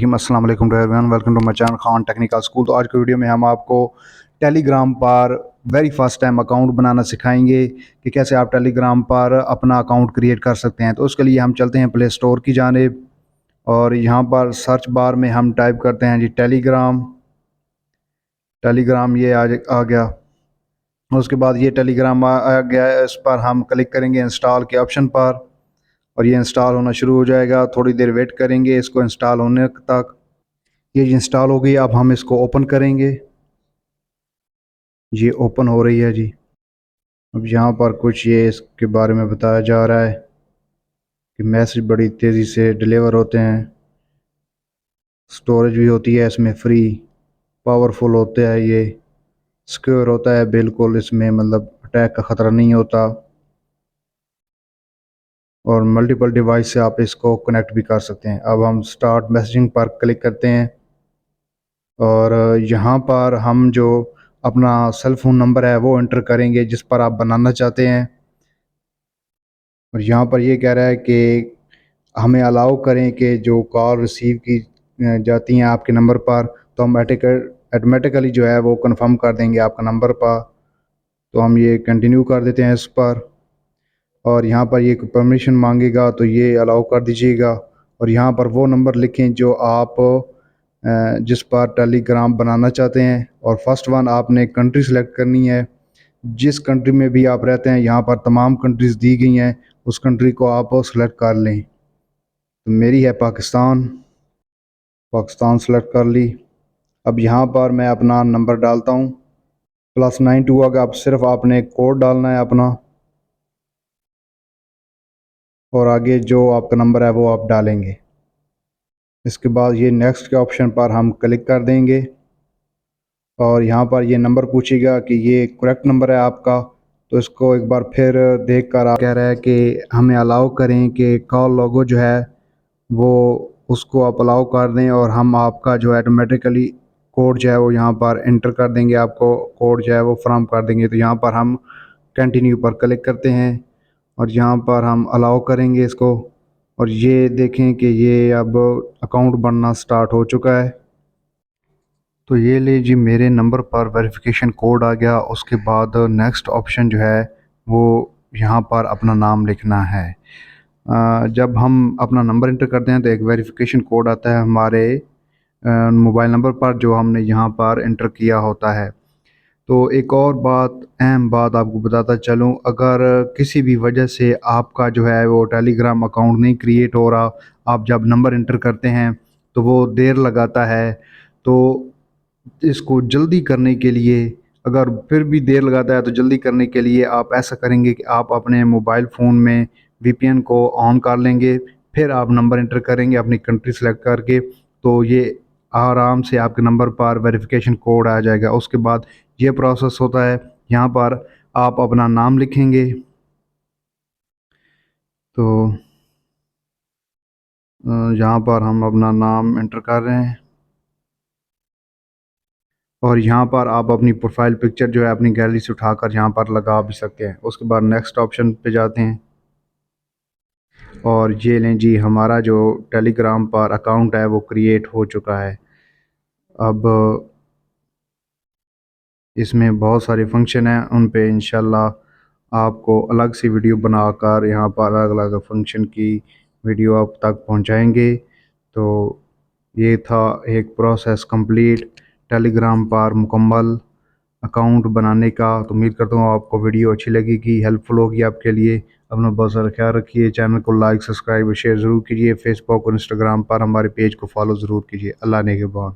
الرحیم، السلام علیکم everyone welcome to Machan Khan technical school. تو آج کی ویڈیو میں ہم آپ کو ٹیلی گرام پر ویری فرسٹ ٹائم اکاؤنٹ بنانا سکھائیں گے کہ کیسے آپ ٹیلی گرام پر اپنا اکاؤنٹ کریٹ کر سکتے ہیں۔ تو اس کے لیے ہم چلتے ہیں پلے اسٹور کی جانب اور یہاں پر سرچ بار میں ہم ٹائپ کرتے ہیں جی ٹیلی گرام ٹیلی گرام یہ آ گیا۔ اس کے بعد یہ ٹیلی گرام آ گیا اس پر ہم کلک کریں گے انسٹال کے آپشن پر۔ اور یہ انسٹال ہونا شروع ہو جائے گا۔ تھوڑی دیر ویٹ کریں گے، اس کو انسٹال ہونے تک۔ یہ جی انسٹال ہو گئی، اب ہم اس کو اوپن کریں گے۔ جی یہ اوپن ہو رہی ہے جی۔ اب یہاں پر کچھ یہ اس کے بارے میں بتایا جا رہا ہے کہ میسج بڑی تیزی سے ڈلیور ہوتے ہیں۔ سٹوریج بھی ہوتی ہے، اس میں فری پاورفل ہوتا ہے یہ سکیور ہوتا ہے۔ بالکل اس میں مطلب اٹیک کا خطرہ نہیں ہوتا۔ اور ملٹیپل ڈیوائس سے آپ اس کو کنیکٹ بھی کر سکتے ہیں۔ اب ہم سٹارٹ میسجنگ پر کلک کرتے ہیں اور یہاں پر ہم جو اپنا سیل فون نمبر ہے وہ انٹر کریں گے جس پر آپ بنانا چاہتے ہیں۔ اور یہاں پر یہ کہہ رہا ہے کہ ہمیں الاؤ کریں کہ جو کال ریسیو کی جاتی ہیں آپ کے نمبر پر تو ہم ایٹومیٹیکلی جو ہے وہ کنفرم کر دیں گے آپ کا نمبر پر۔ تو ہم یہ کنٹینیو کر دیتے ہیں اس پر۔ اور یہاں پر یہ پرمیشن مانگے گا تو یہ الاؤ کر دیجیے گا۔ اور یہاں پر وہ نمبر لکھیں جو آپ جس پر ٹیلی گرام بنانا چاہتے ہیں۔ اور فرسٹ ون آپ نے کنٹری سلیکٹ کرنی ہے۔ جس کنٹری میں بھی آپ رہتے ہیں، یہاں پر تمام کنٹریز دی گئی ہیں۔ اس کنٹری کو آپ سلیکٹ کر لیں۔ تو میری ہے پاکستان۔ پاکستان سلیکٹ کر لی۔ اب یہاں پر میں اپنا نمبر ڈالتا ہوں۔ پلس نائن ٹو اگر آپ صرف آپ نے کوڈ ڈالنا ہے اپنا۔ اور آگے جو آپ کا نمبر ہے وہ آپ ڈالیں گے۔ اس کے بعد یہ نیکسٹ کے آپشن پر ہم کلک کر دیں گے۔ اور یہاں پر یہ نمبر پوچھے گا کہ یہ کریکٹ نمبر ہے آپ کا۔ تو اس کو ایک بار پھر دیکھ کر آپ کہہ رہے ہیں کہ ہمیں الاؤ کریں کہ کال لوگو جو ہے وہ اس کو آپ الاؤ کر دیں اور ہم آپ کا جو ایٹومیٹیکلی کوڈ جو ہے وہ یہاں پر انٹر کر دیں گے۔ آپ کو کوڈ جو ہے وہ فراہم کر دیں گے۔ تو یہاں پر ہم کنٹینیو پر کلک کرتے ہیں۔ اور یہاں پر ہم الاؤ کریں گے اس کو۔ اور یہ دیکھیں کہ یہ اب اکاؤنٹ بننا سٹارٹ ہو چکا ہے۔ تو یہ لے جی میرے نمبر پر ویریفیکیشن کوڈ آ گیا۔ اس کے بعد نیکسٹ آپشن جو ہے، وہ یہاں پر اپنا نام لکھنا ہے۔ جب ہم اپنا نمبر انٹر کرتے ہیں تو ایک ویریفیکیشن کوڈ آتا ہے ہمارے موبائل نمبر پر جو ہم نے یہاں پر انٹر کیا ہوتا ہے۔ تو ایک اور بات، اہم بات آپ کو بتاتا چلوں، اگر کسی بھی وجہ سے آپ کا جو ہے وہ ٹیلی گرام اکاؤنٹ نہیں کریٹ ہو رہا، آپ جب نمبر انٹر کرتے ہیں تو وہ دیر لگاتا ہے۔ تو اس کو جلدی کرنے کے لیے، اگر پھر بھی دیر لگاتا ہے تو جلدی کرنے کے لیے آپ ایسا کریں گے کہ آپ اپنے موبائل فون میں وی پی این کو آن کر لیں گے، پھر آپ نمبر انٹر کریں گے اپنی کنٹری سلیکٹ کر کے، تو یہ آرام سے آپ کے نمبر پر ویریفیکیشن کوڈ آ جائے گا۔ اس کے بعد یہ پروسیس ہوتا ہے۔ یہاں پر آپ اپنا نام لکھیں گے۔ تو یہاں پر ہم اپنا نام انٹر کر رہے ہیں۔ اور یہاں پر آپ اپنی پروفائل پکچر جو ہے اپنی گیلری سے اٹھا کر یہاں پر لگا بھی سکتے ہیں۔ اس کے بعد نیکسٹ آپشن پہ جاتے ہیں۔ اور یہ لیں جی ہمارا جو ٹیلی گرام پر اکاؤنٹ ہے وہ کریٹ ہو چکا ہے۔ اب اس میں بہت سارے فنکشن ہیں، ان پہ انشاءاللہ آپ کو الگ سی ویڈیو بنا کر یہاں پر الگ الگ فنکشن کی ویڈیو آپ تک پہنچائیں گے۔ تو یہ تھا ایک پروسیس کمپلیٹ ٹیلی گرام پر مکمل اکاؤنٹ بنانے کا۔ تو امید کرتا ہوں آپ کو ویڈیو اچھی لگے گی ہیلپ فل ہوگی آپ کے لیے۔ اپنا بہت سارا خیال رکھیے چینل کو لائک سبسکرائب اور شیئر ضرور کیجیے۔ فیس بک اور انسٹاگرام پر ہمارے پیج کو فالو ضرور کیجیے۔ اللہ نے کے بعد